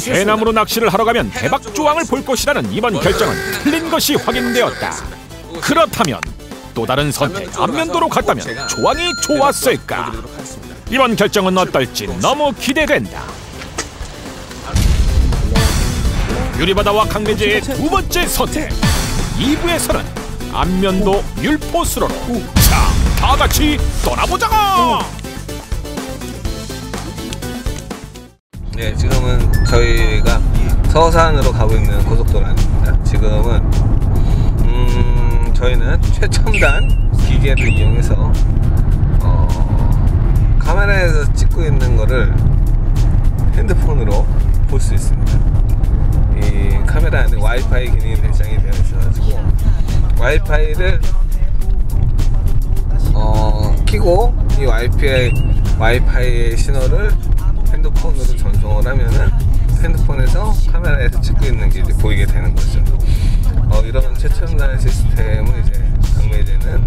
대나무로 낚시를 하러 가면 대박 조항을 볼 것이라는 이번 결정은 틀린 것이 확인되었다. 그렇다면 또 다른 선택 안면도로 갔다면 조항이 좋았을까? 이번 결정은 어떨지 너무 기대된다. 유리바다와 강매제의 두 번째 선택 2부에서는 안면도 율포수로로 자, 다 같이 떠나보자! 네, 지금은 저희가 서산으로 가고 있는 고속도로 아닙니다. 지금은 음, 저희는 최첨단 기계를 이용해서 어, 카메라에서 찍고 있는 거를 핸드폰으로 볼 수 있습니다. 이 카메라 안에 와이파이 기능이 내장이 되어 있어가지고 와이파이를 어, 키고 이 와이파이 와이파이 신호를 핸드폰으로 전송을 하면은 핸드폰에서 카메라에서 찍고 있는 게 이제 보이게 되는 거죠. 어, 이런 최첨단 시스템을 이제 강매제는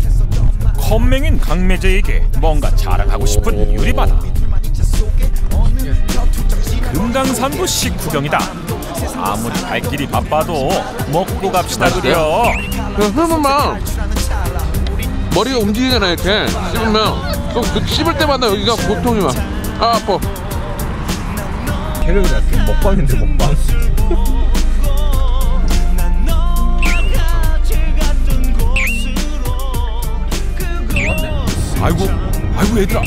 컴맹인 강매제에게 뭔가 자랑하고 싶은 유리바다. 금강산도 식후경이다. 아무리 발길이 바빠도 먹고 갑시다 그려. 흡으면 머리가 움직이잖아 이렇게. 씹으면. 또 그 씹을 때마다 여기가 고통이 막. 아, 아파 캐릭이 같은 먹방인데 먹방. 아이고 아이고 얘들아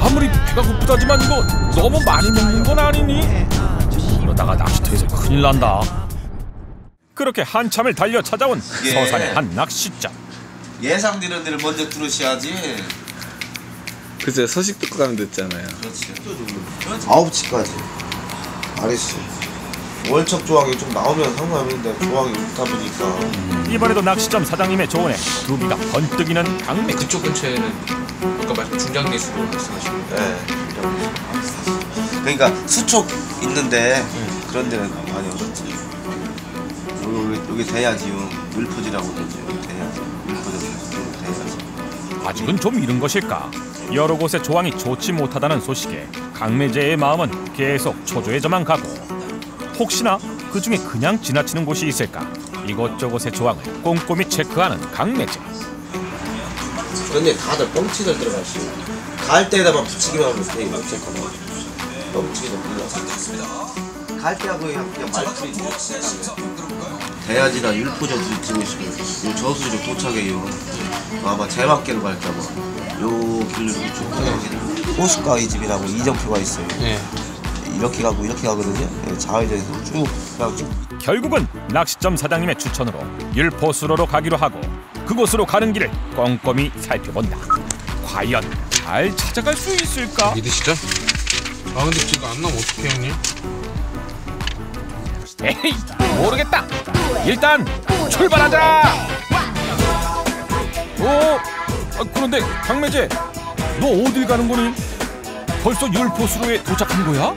아무리 배가 고프다지만 이거 너무 많이 먹는 건 아니니? 이러다가 낚시터에서 큰일 난다 그렇게 한참을 달려 찾아온 예. 서산의 한 낚시점 예상되는 데를 먼저 들으셔야지. 그죠 소식 듣고 가면 됐잖아요. 그렇지. 9시까지. 알았어. 월척 조항이 좀 나오면 상관없는데 조항이 없다 보니까. 이번에도 낚시점 사장님의 조언에 두비가 번뜩이는 강매 그쪽 근처에는 아까 말씀 중장리수로 말씀하신 예. 그러니까 수촉 있는데 그런 데는 많이 없었지. 여기, 여기, 돼야지요. 물포지라고 그러죠. 여기 돼야지. 물포지 돼야지. 아직은 좀 이른 것일까? 여러 곳의 조항이 좋지 못하다는 소식에 강매제의 마음은 계속 초조해져만 가고. 혹시나 그 중에 그냥 지나치는 곳이 있을까? 이곳저곳의 조항을 꼼꼼히 체크하는 강매제. 그런데 다들 뻥치들 들어가시고 갈 때에다만 붙이기만 하면 되게 못체크하고 뻥치기도 몰라서. 갈 때하고 그냥, 그냥 말풀이 대야지나 율포전 찍고 있으면 요 저수지로 도착해요 아마 제밖에로 갈까봐 요 길로 쭉 가는 호숫가 이 집이라고 이정표가 있어요 예. 이렇게 가고 이렇게 가거든요 예, 좌회전해서 쭉 그냥 쭉 결국은 낚시점 사장님의 추천으로 율포수로로 가기로 하고 그곳으로 가는 길을 꼼꼼히 살펴본다. 과연 잘 찾아갈 수 있을까? 믿으시죠? 아 근데 지금 안 나면 어떡해 형님? 에이 모르겠다. 일단 출발하자. 오 아, 그런데 강매제 너 어딜 가는 거니? 벌써 율포수로에 도착한 거야?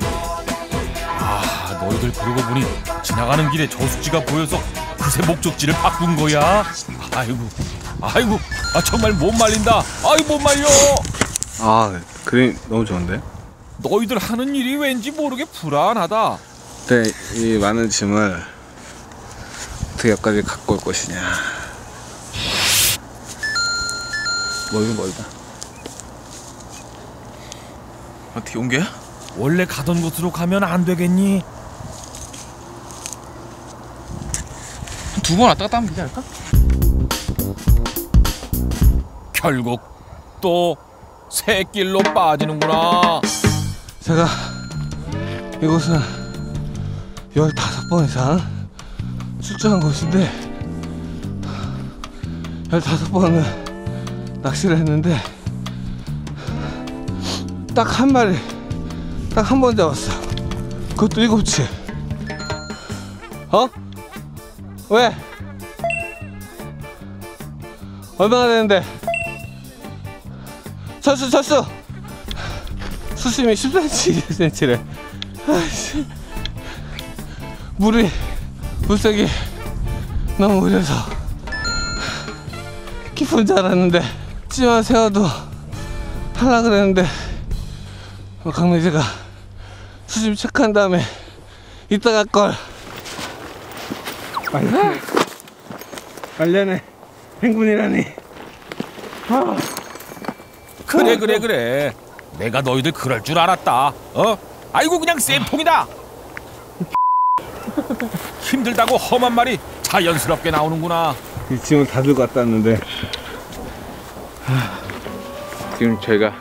아 너희들 그러고 보니 지나가는 길에 저수지가 보여서 그새 목적지를 바꾼 거야. 아이고 아이고 아 정말 못 말린다. 아이 못 말려. 아 그림 너무 좋은데? 너희들 하는 일이 왠지 모르게 불안하다. 네, 이 많은 짐을 어떻게 여기까지 갖고 올 것이냐. 멀긴 멀다. 어떻게 온 게야? 원래 가던 곳으로 가면 안 되겠니? 두 번 왔다 갔다 하면 되지 않을까? 결국 또 새 길로 빠지는구나. 제가 이곳은 15번 이상 출전한 곳인데 15번은 낚시를 했는데 딱 한 마리 딱 한 번 잡았어 그것도 일곱치 어? 왜? 얼마나 되는데? 철수 철수 수심이 10cm, 20cm래. 아이씨. 물이, 물색이 너무 흐려서 깊은 줄 알았는데, 찌만 세워도 하려 그랬는데, 어, 강매제가 수심 체크한 다음에 이따 갈걸. 말년에 말년에 행군이라니. 그래 그래 그래. 내가 너희들 그럴 줄 알았다. 어? 아이고 그냥 쌤통이다 힘들다고 험한 말이 자연스럽게 나오는구나. 이 짐을 다 들고 갔다 왔는데. 지금 저희가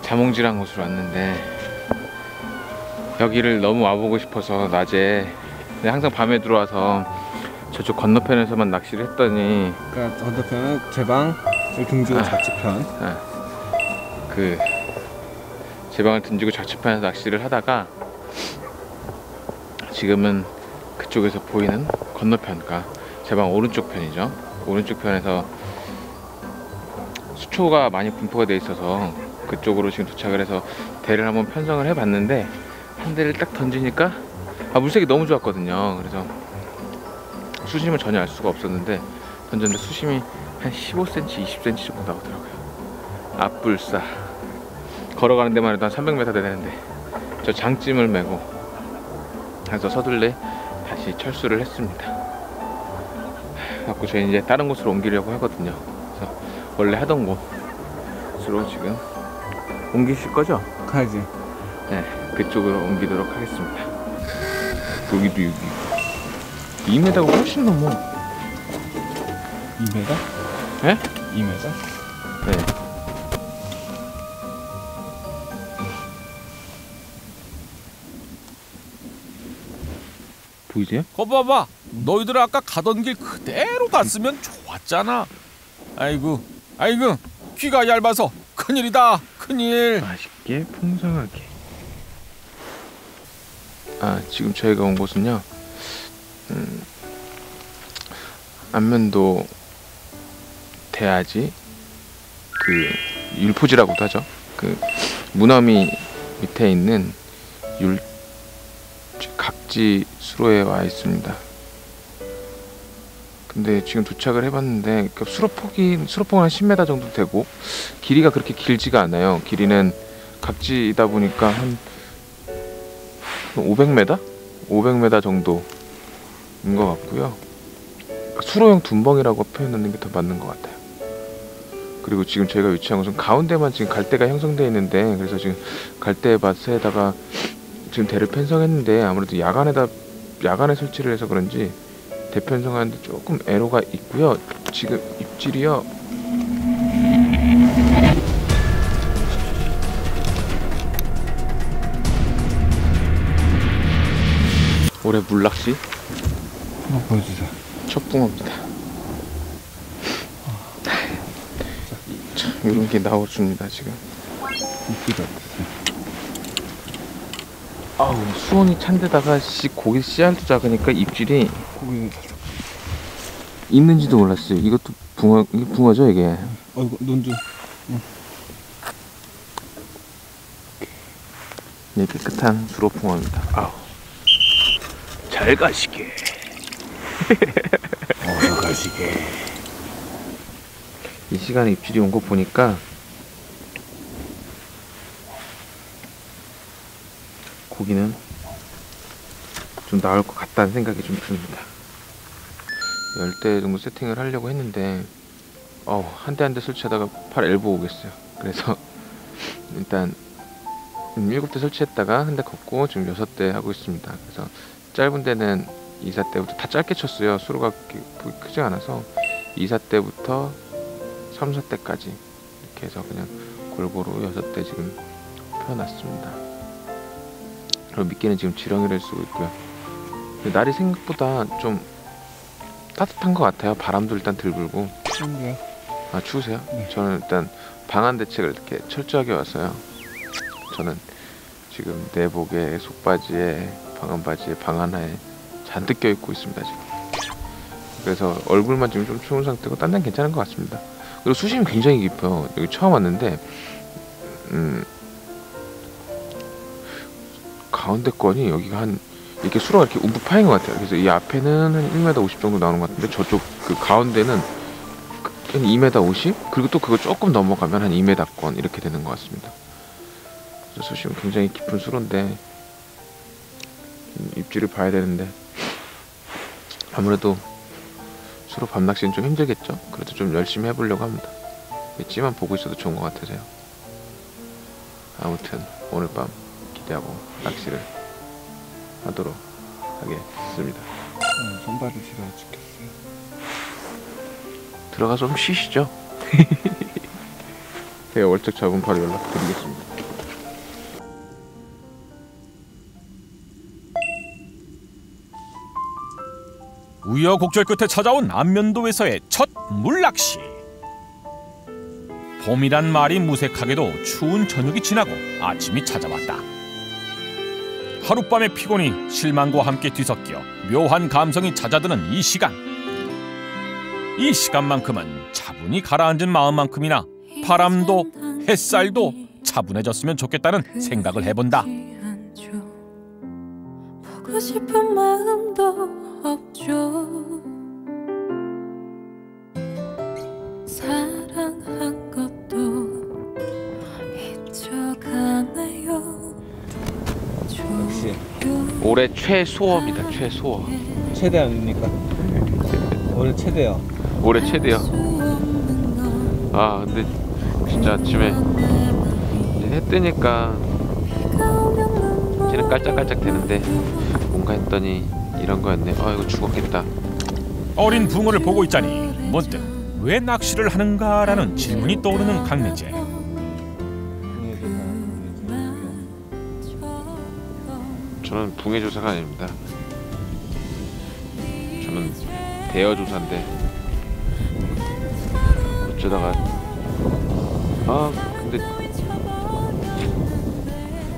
자몽질한 곳으로 왔는데 여기를 너무 와보고 싶어서 낮에 근데 항상 밤에 들어와서 저쪽 건너편에서만 낚시를 했더니 그러니까 건너편은 제방 등지고 아. 자치편. 그제 방을 던지고 좌측편에서 낚시를 하다가 지금은 그쪽에서 보이는 건너편 그러니까 제방 오른쪽 편이죠. 오른쪽 편에서 수초가 많이 분포가 돼 있어서 그쪽으로 지금 도착을 해서 대를 한번 편성을 해봤는데 한 대를 딱 던지니까 아 물색이 너무 좋았거든요. 그래서 수심을 전혀 알 수가 없었는데 던졌는데 수심이 한 15cm, 20cm 정도 나오더라고요. 앞불사. 걸어가는 데만 해도 한 300m 되는데 저 장찜을 메고 해서 서둘레 다시 철수를 했습니다 그래갖고 저희 이제 다른 곳으로 옮기려고 하거든요 그래서 원래 하던 곳으로 지금 옮기실 거죠? 가야지 네 그쪽으로 옮기도록 하겠습니다 여기도 여기 2m가 훨씬 넘어 2m? 예? 2m? 네 보이세요? 거 봐봐. 너희들 아까 가던 길 그대로 갔으면 좋았잖아. 아이고 아이고 귀가 얇아서 큰일이다 큰일. 맛있게 풍성하게. 아 지금 저희가 온 곳은요. 음, 안면도 대아지 그 율포지라고도 하죠. 그 무너미 밑에 있는 율 각지 수로에 와 있습니다 근데 지금 도착을 해봤는데 그 수로 폭이 수로 폭은 한 10m 정도 되고 길이가 그렇게 길지가 않아요. 길이는 각지이다 보니까 한 500m? 500m 정도인 것 같고요. 수로형 둔벙이라고 표현하는 게 더 맞는 것 같아요. 그리고 지금 저희가 위치한 곳은 가운데만 지금 갈대가 형성되어 있는데 그래서 지금 갈대 밭에다가 지금 대를 편성했는데 아무래도 야간에다 야간에 설치를 해서 그런지 대편성하는데 조금 애로가 있고요. 지금 입질이요. 올해 물낚시 한번 보여주세요 첫 붕어입니다. 참 이런 게 나와줍니다 지금. 없으세요 아우 수온이 찬데다가 씨 고기 씨알도 작으니까 입질이 줘. 있는지도 몰랐어요. 이것도 붕어 이게 붕어죠 이게. 어이구 논주 네, 깨끗한 수로풍어입니다. 아우. 잘 가시게. 어서 가시게 이 시간에 입질이 온 거 보니까 고기는 좀 나올 것 같다는 생각이 좀 듭니다. 10대 정도 세팅을 하려고 했는데 어우 한대 한 대 설치하다가 팔 엘보 오겠어요. 그래서 일단 음, 7대 설치했다가 한 대 걷고 지금 6대 하고 있습니다. 그래서 짧은 데는 2사 때부터 다 짧게 쳤어요. 수로가 그렇게 크지 않아서 2사 때부터 3사 때까지 이렇게 해서 그냥 골고루 6대 지금 펴놨습니다. 그리고 미끼는 지금 지렁이를 쓰고 있고요. 날이 생각보다 좀 따뜻한 것 같아요. 바람도 일단 들 불고. 추운데요? 아 추우세요? 네. 저는 일단 방한 대책을 이렇게 철저하게 왔어요. 저는 지금 내복에 속바지에 방한 바지에 방 하나에 잔뜩 껴 입고 있습니다 지금. 그래서 얼굴만 지금 좀 추운 상태고 딴 데는 괜찮은 것 같습니다. 그리고 수심이 굉장히 깊어요. 여기 처음 왔는데 음 가운데 건이 여기가 한 이렇게 수로가 이렇게 움푹 파인 것 같아요. 그래서 이 앞에는 한 1m 50 정도 나오는 것 같은데 저쪽 그 가운데는 한 2m 50 그리고 또 그거 조금 넘어가면 한 2m권 이렇게 되는 것 같습니다. 그래서 수심은 굉장히 깊은 수로인데 좀 입질을 봐야 되는데 아무래도 수로 밤낚시는 좀 힘들겠죠. 그래도 좀 열심히 해보려고 합니다. 찌만 보고 있어도 좋은 것 같아서요. 아무튼 오늘 밤 기대하고 낚시를 하도록 하겠습니다. 손발을 실어 죽겠어요. 들어가서 좀 쉬시죠. 제가 월척 잡은 바로 연락드리겠습니다. 우여곡절 끝에 찾아온 안면도에서의 첫 물낚시. 봄이란 말이 무색하게도 추운 저녁이 지나고 아침이 찾아왔다. 하룻밤의 피곤이 실망과 함께 뒤섞여 묘한 감성이 찾아드는 이 시간. 이 시간만큼은 차분히 가라앉은 마음만큼이나 바람도 햇살도 차분해졌으면 좋겠다는 생각을 해본다. 보고 싶은 마음도 없죠 올해 최소어입니다. 최소어. 최대 아닙니까? 올해 최대요. 올해 최대요. 아 근데 진짜 아침에 해 뜨니까 이제는 깔짝깔짝 되는데 뭔가 했더니 이런 거였네. 아 이거 죽었겠다. 어린 붕어를 보고 있자니 문득 왜 낚시를 하는가라는 질문이 떠오르는 강매제. 저는 붕해 조사가 아닙니다. 저는 대여 조사인데 어쩌다가 아 근데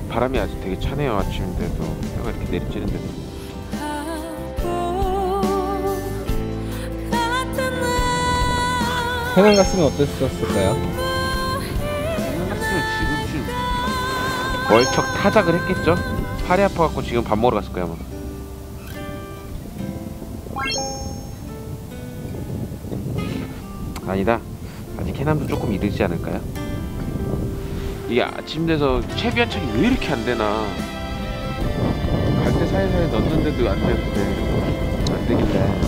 바람이 아직 되게 차네요 아침인데도 해가 이렇게 내리쬐는데도 해남 갔으면 어땠었을까요? 핫을 지금 지금 월척 타작을 했겠죠? 팔이 아파갖고 지금 밥 먹으러 갔을 거야 아마. 아니다. 아직 해남도 조금 이르지 않을까요? 이게 아침 돼서 채비 한 척이 왜 이렇게 안 되나? 갈 때 사이사이 넣는데도 안 되는데 안 되길래.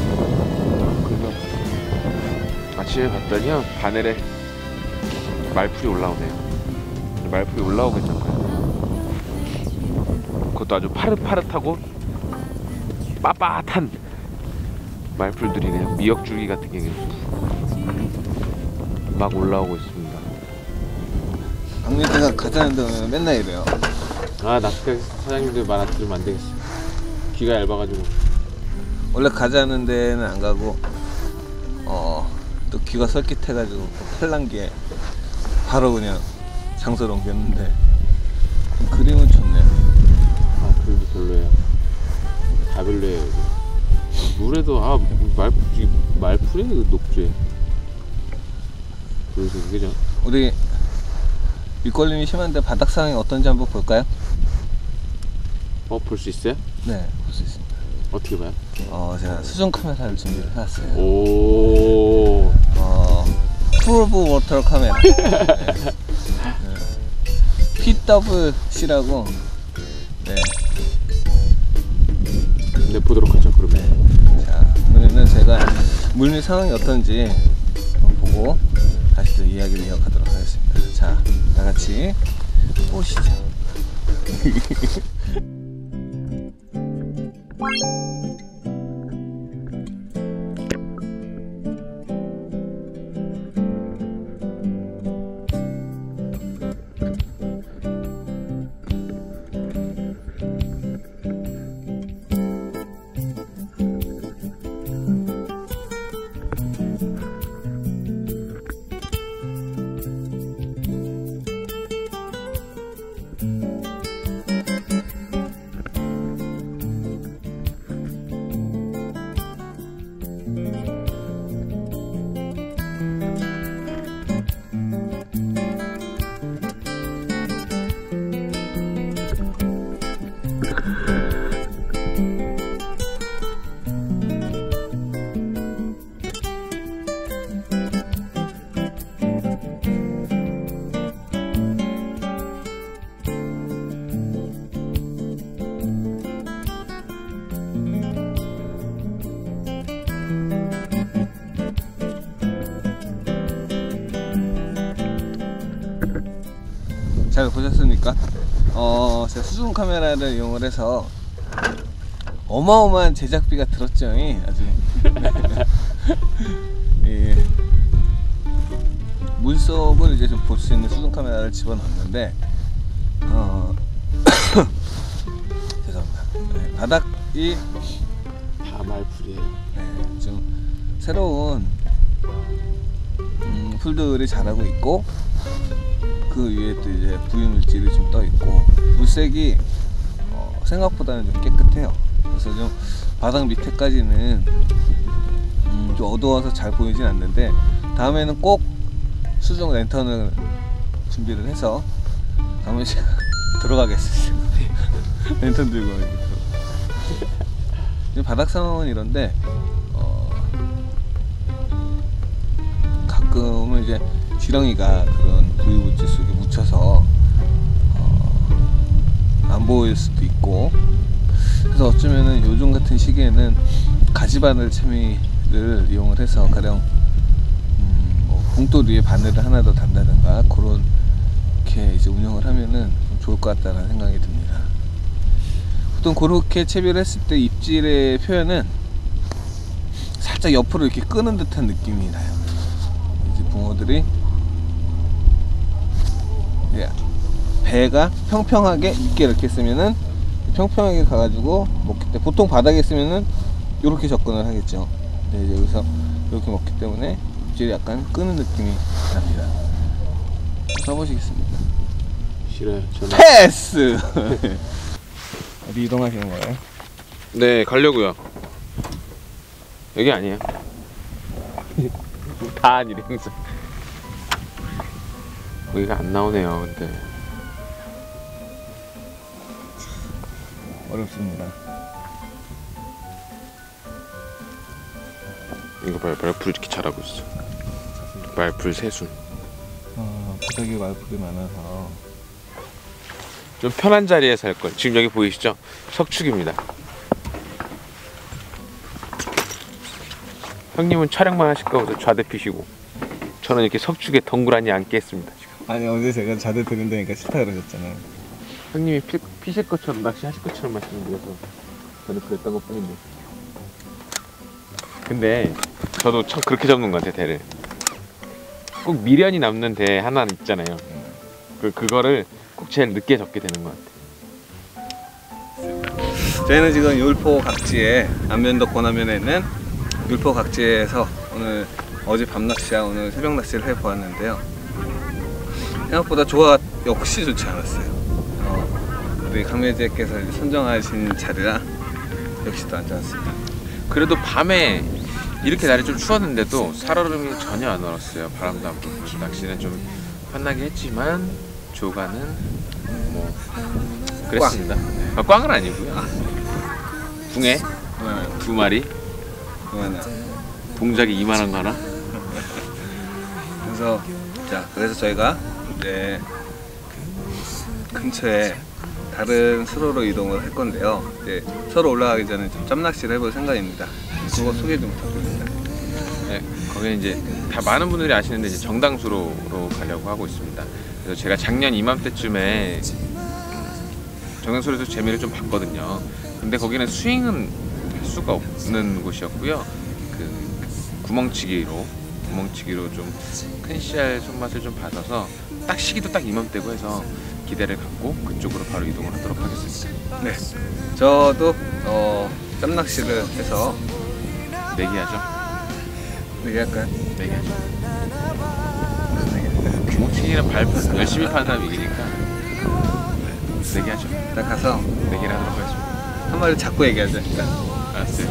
그래서 아침에 봤더니요 바늘에 말풀이 올라오네요. 말풀이 올라오고 있는 거예요 그것도 아주 파릇파릇하고 빳빳한 말풀들이네요 미역줄기 같은 게 막 올라오고 있습니다. 박민태가 가자는데 오면 맨날 이래요. 아 낚시 사장님들 말안 들으면 안 되겠어. 귀가 얇아가지고. 원래 가자는 데는 안 가고 어 또 귀가 설깃해가지고 그 팔랑기에 바로 그냥 장소를 옮겼는데 그림은 별로예요 다 별로예요. 물에도 아 말, 이 말풀이 그 녹지 그래서 그죠 우리 밑걸림이 심한데 바닥 상황이 어떤지 한번 볼까요? 어 볼 수 있어요? 네, 볼 수 있습니다. 어떻게 봐요? 어, 제가 수중 카메라를 준비를 해왔어요. 오 어, 프로브 워터 카메라. 네. 네. PWC라고. 보도록 하죠 그러면 자, 이번에는 제가 물밑 상황이 어떤지 보고 다시 또 이야기를 이어가도록 하겠습니다. 자, 다 같이 보시죠. 어, 제가 수중 카메라를 이용을 해서 어마어마한 제작비가 들었죠. 이 아주. 예. 물속을 이제 좀볼수 있는 수중 카메라를 집어넣었는데 어, 죄송합니다. 네, 바닥이 다 말풀이에요. 네, 좀 새로운 음, 풀들이 자라고 있고 그 위에 또 이제 부유물질이 좀 떠 있고 물색이 어, 생각보다는 좀 깨끗해요. 그래서 좀 바닥 밑에까지는 음, 좀 어두워서 잘 보이진 않는데 다음에는 꼭 수중 랜턴을 준비를 해서 다음에 제가 들어가겠습니다. 랜턴 들고. 지금 바닥 상황은 이런데 어, 가끔은 이제 지렁이가 부유물질 속에 묻혀서 어, 안 보일 수도 있고 그래서 어쩌면은 요즘 같은 시기에는 가지바늘 채미를 이용을 해서 가령 음, 뭐 봉돌 위에 바늘을 하나 더 단다든가 그런 이렇게 이제 운영을 하면은 좀 좋을 것 같다는 생각이 듭니다. 보통 그렇게 채비를 했을 때 입질의 표현은 살짝 옆으로 이렇게 끄는 듯한 느낌이 나요. 이제 붕어들이 배가 평평하게 있게 이렇게 쓰면은 평평하게 가가지고 먹기 때 보통 바닥에 있으면은 이렇게 접근을 하겠죠. 근데 이제 여기서 이렇게 먹기 때문에 입질이 약간 끄는 느낌이 납니다. 써보시겠습니다. 싫어요. 저는. 패스! 어디 이동하시는 거예요? 네, 가려고요. 여기 아니에요. 다 아니래 항상. 여기가 안 나오네요. 근데 어렵습니다. 이거 봐요. 말풀 이렇게 잘하고 있어. 말풀 새순. 어, 바닥에 말풀이 많아서 좀 편한 자리에서 할 걸. 지금 여기 보이시죠? 석축입니다. 형님은 촬영만 하실 거고 좌대 피시고 저는 이렇게 석축에 덩그라니 앉겠습니다. 아니 어제 제가 자대 드린다니까 싫다 그러셨잖아요. 형님이 피, 피실 것처럼 낚시하실 것처럼 말씀드려서 저는 그랬던 것 뿐인데. 근데 저도 참 그렇게 잡는 것 같아요 대를. 꼭 미련이 남는 대 하나 있잖아요. 그 그거를 꼭 제일 늦게 잡게 되는 것 같아요. 저희는 지금 율포 각지에 안면도 권안면에 있는 율포 각지에서 오늘 어제 밤 낚시와 오늘 새벽 낚시를 해보았는데요. 생각보다 조화 역시 좋지 않았어요. 어, 우리 강매제께서 선정하신 자리라 역시 또 앉아왔습니다. 그래도 밤에 이렇게 날이 좀 추웠는데도 살얼음이 전혀 안 얼었어요. 바람도 안 불고 낚시는 좀 편하게 했지만 조가는 뭐 그랬습니다. 아, 꽝은 아니고요. 붕에 그러면 두 마리, 동작이 이만한 거 하나. 그래서 자 그래서 저희가 이제 근처에 다른 수로로 이동을 할 건데요. 이제 서로 올라가기 전에 좀 짬낚시를 해볼 생각입니다. 그거 소개 좀 부탁드립니다. 네, 거기는 이제 다 많은 분들이 아시는데 이제 정당수로로 가려고 하고 있습니다. 그래서 제가 작년 이맘때쯤에 정당수로에서 재미를 좀 봤거든요. 근데 거기는 스윙은 할 수가 없는 곳이었고요. 그 구멍치기로 구멍치기로 좀 큰 씨알 손맛을 좀 받아서 딱 시기도 딱 이맘때고 해서 기대를 갖고 그쪽으로 바로 이동을 하도록 하겠습니다. 네, 저도 어, 짬낚시를 해서 내기하죠. 얘기할까요? 내기하죠. 구멍치기는 발판 열심히 파는 사람이 이기니까 내기하죠. 일단 가서 내기를 하도록 하겠습니다. 한 마리 잡고 얘기하자. 일단 알았어요.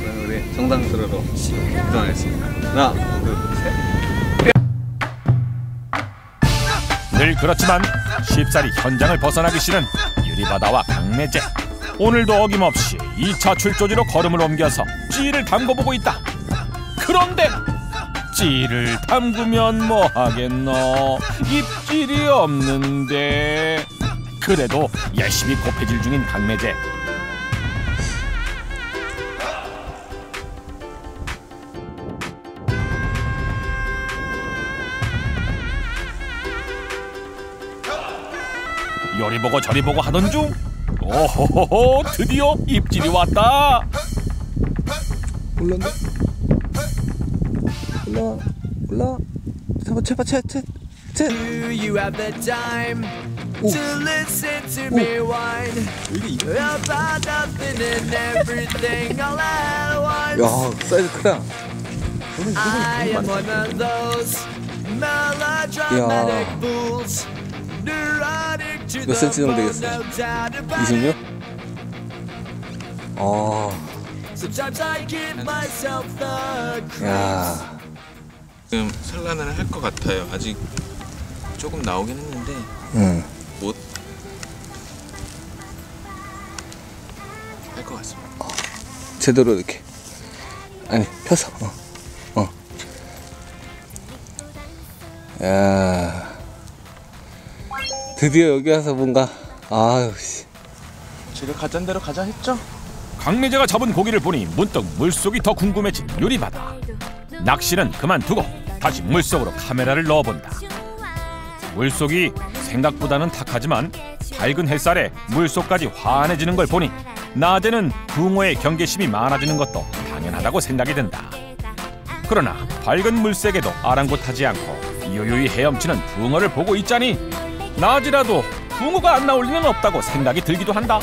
그럼 우리 정당수로로 이동하겠습니다. 하나, 둘, 셋. 늘 그렇지만 쉽사리 현장을 벗어나기 싫은 유리바다와 강매제. 오늘도 어김없이 2차 출조지로 걸음을 옮겨서 찌를 담궈보고 있다. 그런데 찌를 담그면 뭐 하겠노? 입질이 없는데. 그래도 열심히 곱해질 중인 강매제 요리 보고 저리 보고 하던 중 오호호호 드디어 입질이 왔다 올라온다. 올라 올라. 제발 제발 제발 제발. Do you have the time to listen to me whine about nothing and everything all at once? 야 사이즈 크다. I am one of those melodramatic fools, 몇 센치 정도 되겠어? no doubt about it. 26? 아, Sometimes I give myself the credit. 야. 지금 산란을 할 것 같아요. 아직 조금 나오긴 했는데 응. 못 할 것 같습니다. 제대로 이렇게. 아니 펴서. 어. 어. 야. 드디어 여기 와서 뭔가 아유 씨. 제가 가잔 대로 가자 했죠? 강매제가 잡은 고기를 보니 문득 물속이 더 궁금해진 유리바다 낚시는 그만두고 다시 물속으로 카메라를 넣어본다 물속이 생각보다는 탁하지만 밝은 햇살에 물속까지 환해지는 걸 보니 낮에는 붕어의 경계심이 많아지는 것도 당연하다고 생각이 든다 그러나 밝은 물색에도 아랑곳하지 않고 유유히 헤엄치는 붕어를 보고 있자니 낮이라도 붕어가 안 나올 리는 없다고 생각이 들기도 한다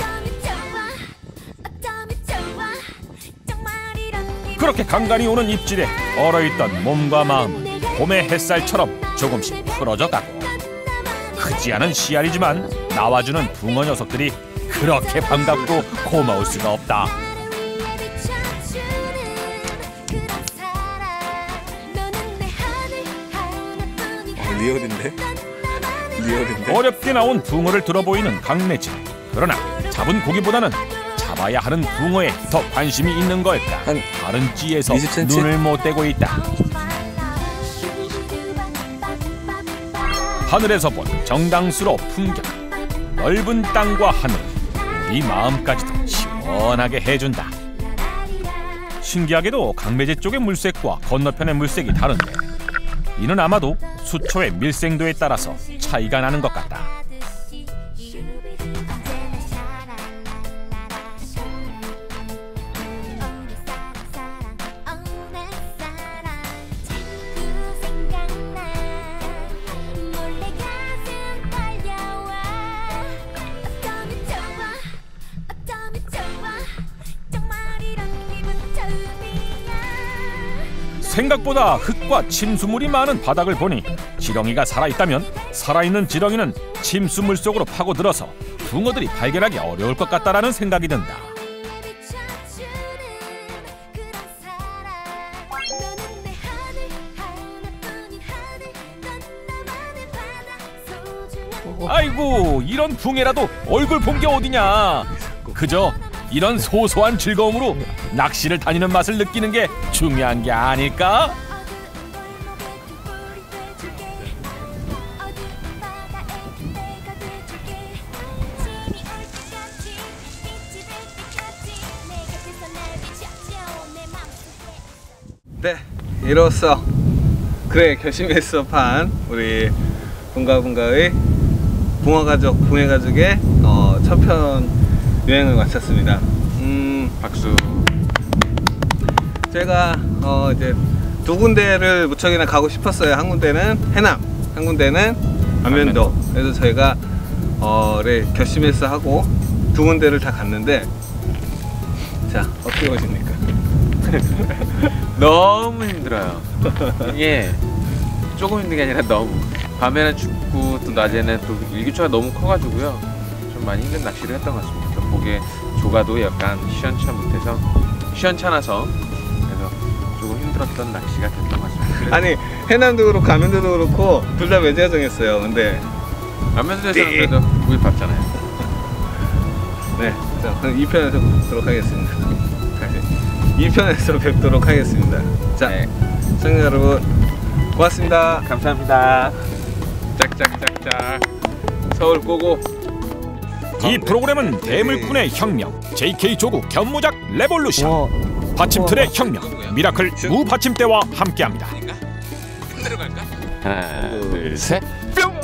그렇게 간간히 오는 입질에 얼어있던 몸과 마음 봄의 햇살처럼 조금씩 풀어져 가고 크지 않은 씨알이지만 나와주는 붕어 녀석들이 그렇게 반갑고 고마울 수가 없다 어, 리얼인데? 리얼인데? 어렵게 나온 붕어를 들어보이는 강매질 그러나 잡은 고기보다는 잡아야 하는 붕어에 더 관심이 있는 걸까? 한 다른 찌에서 20cm? 눈을 못 떼고 있다. 하늘에서 본 정당스러운 풍경. 넓은 땅과 하늘. 우리 마음까지도 시원하게 해준다. 신기하게도 강매제 쪽의 물색과 건너편의 물색이 다른데 이는 아마도 수초의 밀생도에 따라서 차이가 나는 것 같다 생각보다 흙과 침수물이 많은 바닥을 보니 지렁이가 살아있다면 살아있는 지렁이는 침수물 속으로 파고들어서 붕어들이 발견하기 어려울 것 같다라는 생각이 든다. 아이고 이런 붕해라도 얼굴 본 게 어디냐. 그저 이런 소소한 즐거움으로 낚시를 다니는 맛을 느끼는 게 중요한 게 아닐까? 네, 이로써 그래 결심했어 판 우리 bun가bun가의 붕어가족 붕해가족의 어, 첫 편 여행을 마쳤습니다. 음, 박수. 제가 어, 이제 두 군데를 무척이나 가고 싶었어요. 한 군데는 해남, 한 군데는 안면도. 그래서 저희가 어, 네, 결심해서 하고 두 군데를 다 갔는데 자 어떻게 보십니까? 너무 힘들어요. 이게 조금 힘든 게 아니라 너무. 밤에는 춥고 또 낮에는 또 일교차가 너무 커가지고요. 좀 많이 힘든 낚시를 했던 것 같습니다. 또 목에 조가도 약간 시원치 못해서 시원찮아서 그래서 조금 힘들었던 낚시가 됐던 것 같습니다. 아니 해남도 그렇고 안면도도 그렇고 둘다 매제가 정했어요. 근데 안면도에서는 그래도 우리 봤잖아요. 네, 자, 그럼 2편에서 뵙도록 하겠습니다. 2편에서 뵙도록 하겠습니다. 자, 네. 시청자 여러분, 고맙습니다. 감사합니다. 짝짝짝짝. 서울 꼬고. 이 프로그램은 대물꾼의 혁명, JK 조국 견모작 레볼루션, 받침틀의 혁명, 미라클 무받침대와 함께합니다. 하나, 둘, 셋. 뿅.